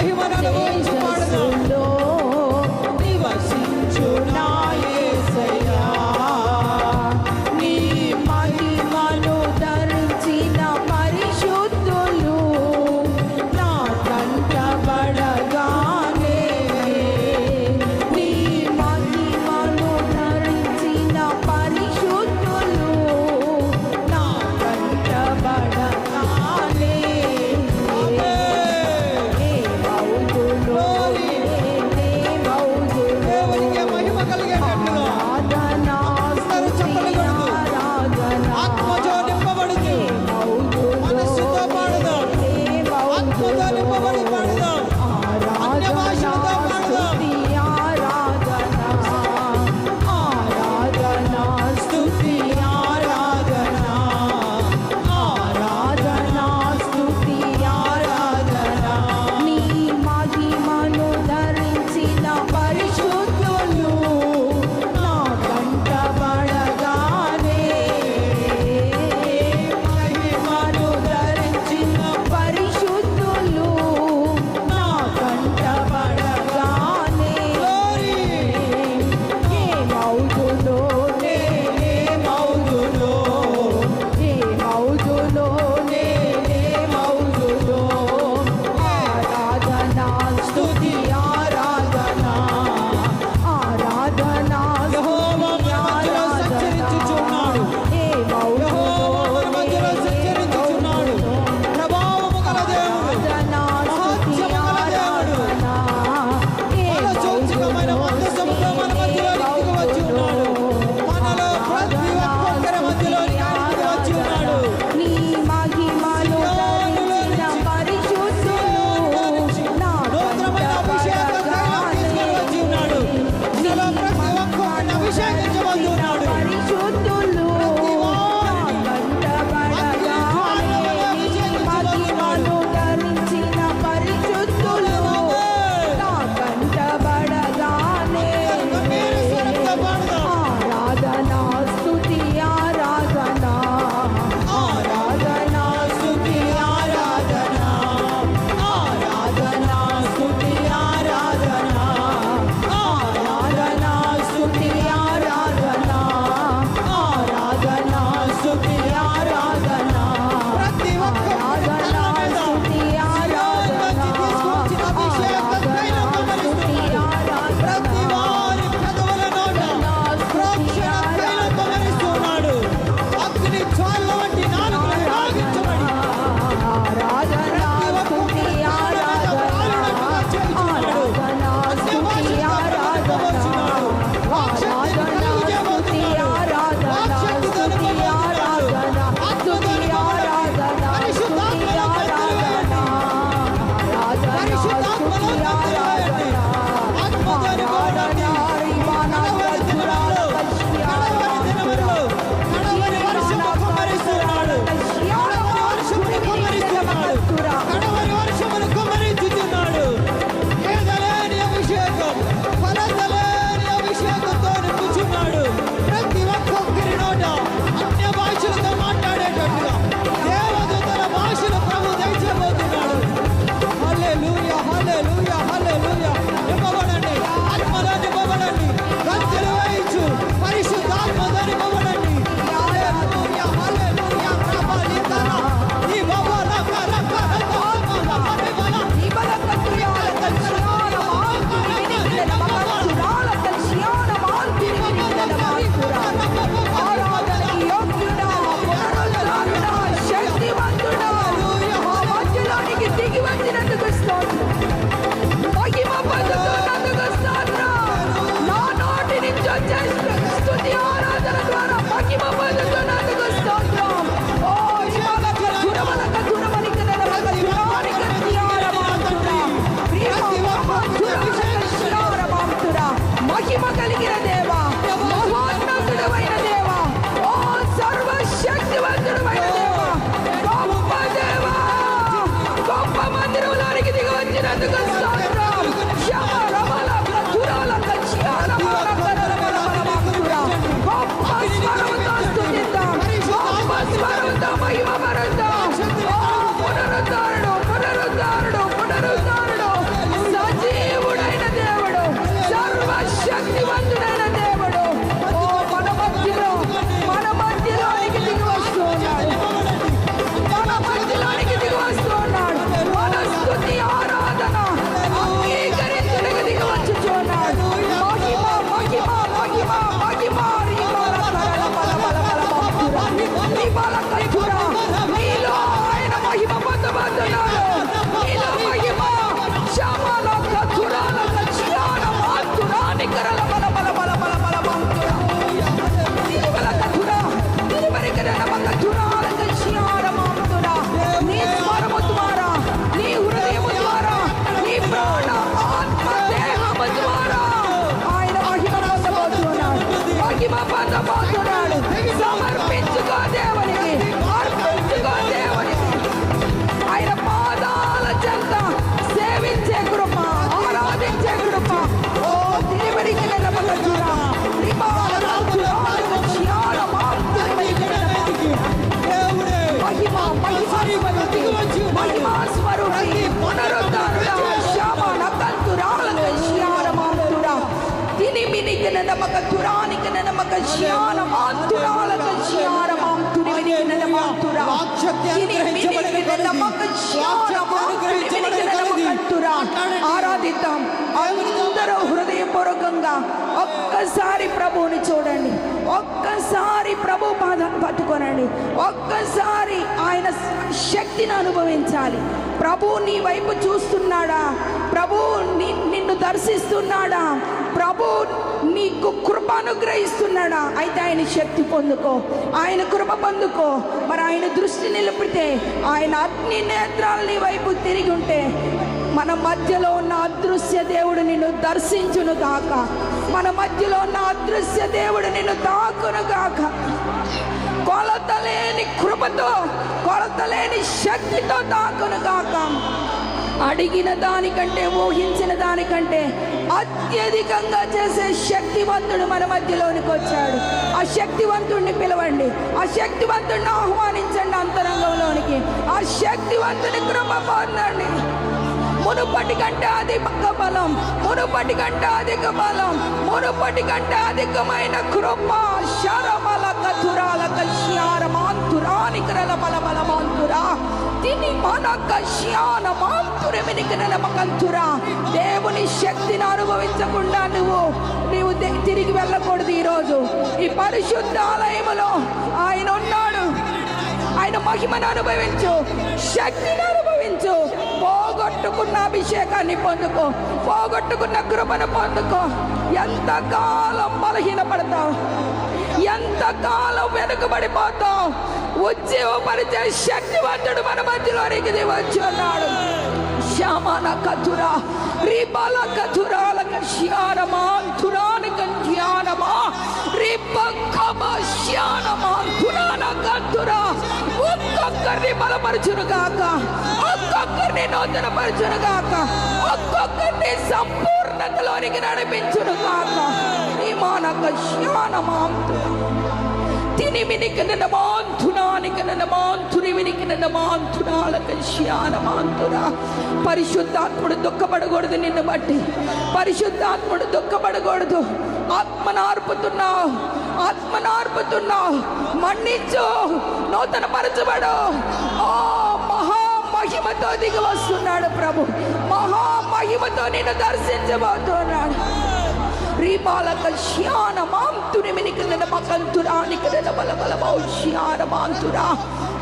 ఆయన ఆరాధిద్దాం అందరూ హృదయపూర్వకంగా ఒక్కసారి ప్రభువుని చూడండి ఒక్కసారి ప్రభు పాదాన్ని పట్టుకోనండి ఒక్కసారి ఆయన శక్తిని అనుభవించాలి ప్రభు నీ వైపు చూస్తున్నాడా? ప్రభు నిన్ను దర్శిస్తున్నాడా? ప్రభు నీకు కృప అనుగ్రహిస్తున్నాడా? అయితే ఆయన శక్తి పొందుకో. ఆయన కృప పొందుకో. మరి ఆయన దృష్టి నిలిపితే ఆయన అగ్ని నేత్రాలని వైపు తిరిగి ఉంటే మన మధ్యలో ఉన్న అదృశ్య దేవుడు నిన్ను దర్శించును కాక మన మధ్యలో ఉన్న అదృశ్య దేవుడు నిన్ను తాకును గాక. కొలతలేని కృపతో కొలతలేని శక్తితో తాకును కాక అడిగిన దానికంటే ఊహించిన దానికంటే అత్యధికంగా చేసే శక్తివంతుడు మన మధ్యలోనికి వచ్చాడు. ఆ శక్తివంతుడిని పిలవండి. ఆ శక్తివంతుడిని ఆహ్వానించండి అంతరంగంలోనికి. ఆ శక్తివంతుని కృప పొందండి. మునుపటి కంటే అధిక బలం మునుపటి కంటే అధిక బలం మునుపటి కంటే అధికమైన కృప శరమల కథురాల కశ్యార మాంతురానికరల బల బలమాంతురా. తిని మన కశ్యాన మాంతురి మినికిన దేవుని శక్తిని అనుభవించకుండా నువ్వు నీవు తిరిగి వెళ్ళకూడదు ఈరోజు. ఈ పరిశుద్ధ ఆలయములో ఆయన ఉన్నాడు. ఆయన మహిమను అనుభవించు శక్తిని అనుభవించు. పోగొట్టుకున్న అభిషేకాన్ని పొందుకో పోగొట్టుకున్న కృపను పొందుకో. ఎంతకాలం బలహీనపడతావు? ఎంతకాలం వెనుకబడిపోతావు? ఉద్యోగపరిచే శక్తివంతుడు మన మధ్యలోనికి వచ్చి ఉన్నాడు. శ్యామన కథురా రిబల కథురాలక శ్యానమాంతురానిక జ్ఞానమా రిబ్బకమ శ్యానమాంతురాన కథురా. ఒక్కొక్కరిని బలపరచును గాక ఒక్కొక్కరిని నూతన పరచును గాక ఒక్కొక్కరిని సంపూర్ణతలోనికి నడిపించును గాక. శ్రీమానక శ్యానమాంతురా తిని మినికిన నమాంతునానికి నమాంతునాలక శ్యానమాంతురా పరిశుద్ధాత్ముడు దుఃఖపడకూడదు నిన్ను బట్టి. పరిశుద్ధాత్ముడు దుఃఖపడకూడదు. ఆత్మ నార్పుతున్నావు ఆత్మ నార్పుతున్నావు మన్నించు నూతన పరచబడు ఓ మహా మహిమతో దిగి వస్తున్నాడు ప్రభు. మహామహిమతో నిన్ను దర్శించబోతున్నాడు.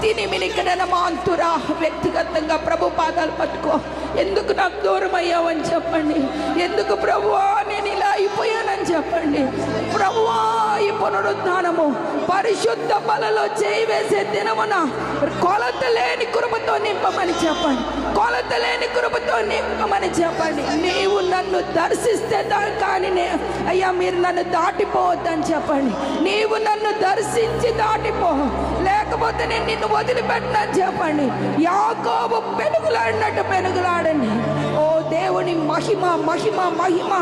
తిని మినికన మాంతురా వ్యక్తిగతంగా ప్రభు పాదాలు పట్టుకో ఎందుకు నాకు దూరం అయ్యావని చెప్పండి ఎందుకు ప్రభువా నేను ఇలా చెప్పండి. ప్రభువా ఈ పునరుద్ధానము పరిశుద్ధ బలలో చేయి వేసే దినమున కొలత లేని కృపతో నింపమని చెప్పండి. కొలత లేని కృపతో నింపమని చెప్పండి. నీవు నన్ను దర్శిస్తే కానీ అయ్యా మీరు నన్ను దాటిపోవద్దని చెప్పండి. నీవు నన్ను దర్శించి దాటిపో. లేకపోతే నేను నిన్ను వదిలిపెట్టనని చెప్పండి. యాకోబు పెనుగులాడినట్టు పెనుగులాడండి. దేవుని మహిమ మహిమ మహిమ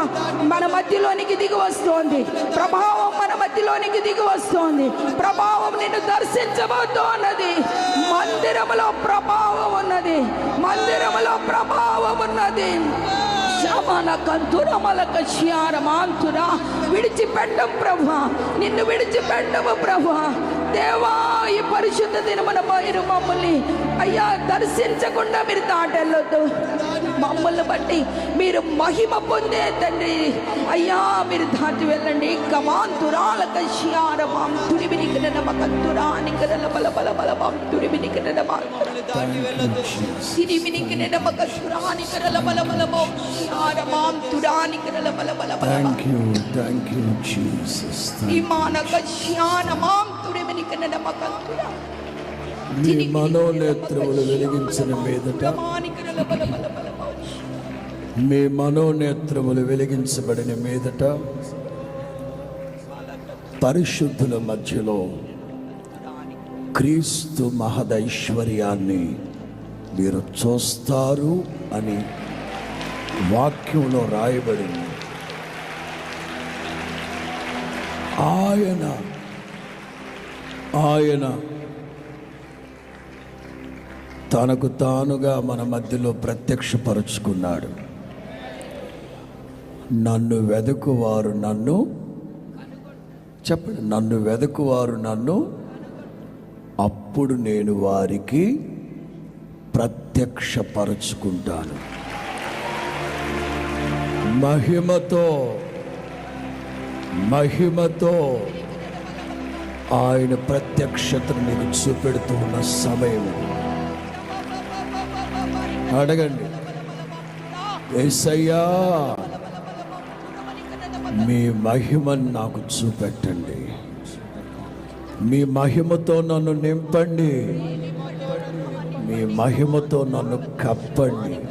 మన మధ్యలోనికి దిగి వస్తోంది. ప్రభావం మన మధ్యలోనికి దిగి వస్తోంది. ప్రభావం నిన్ను దర్శించబోతోన్నది మందిరములో ప్రభావం ఉన్నది. మందిరములో ప్రభావం ఉన్నది. శమన కంతురమలక శ్యారమాంతురా విడిచిపెట్టం ప్రభు. నిన్ను విడిచిపెట్టవు ప్రభు. దేవా పరిశుద్ధ దినమున మీరు మమ్మల్ని. అయ్యా దర్శించకుండా మీరు దాటెళ్ళొద్దు. మమ్మల్ని బట్టి మీరు మహిమ పొందే తండ్రి. అయ్యా మీరు దాటి వెళ్ళండి. కమాంతురాలక శ్యారమాం. తురిమినికన నమకంతురా నికరల బల బల బల బాం తురిమినికన నమాంతురా దాటి వెళ్ళొద్దు సిరిమినికన నమకంతురా నికరల బల బల బాం శ్యారమాం. తురానికరల బల బల బల బాం Thank you, thank you, Jesus. Thank విమానక శ్యానమాం తురిమినికన నమకంతురా మనోనేత్రములు వెలిగించిన మీదట మీ మనోనేత్రములు వెలిగించబడిన మీదట పరిశుద్ధుల మధ్యలో క్రీస్తు మహదైశ్వర్యాన్ని మీరు చూస్తారు అని వాక్యంలో రాయబడింది. ఆయన ఆయన తనకు తానుగా మన మధ్యలో ప్రత్యక్షపరుచుకున్నాడు. నన్ను వెదుకువారు నన్ను చెప్పండి నన్ను వెదకువారు నన్ను అప్పుడు నేను వారికి ప్రత్యక్షపరచుకుంటాను. మహిమతో మహిమతో ఆయన ప్రత్యక్షతను మీకు చూపెడుతూ ఉన్న సమయం. అడగండి. ఏసయ్యా మీ మహిమను నాకు చూపెట్టండి. మీ మహిమతో నన్ను నింపండి. మీ మహిమతో నన్ను కప్పండి.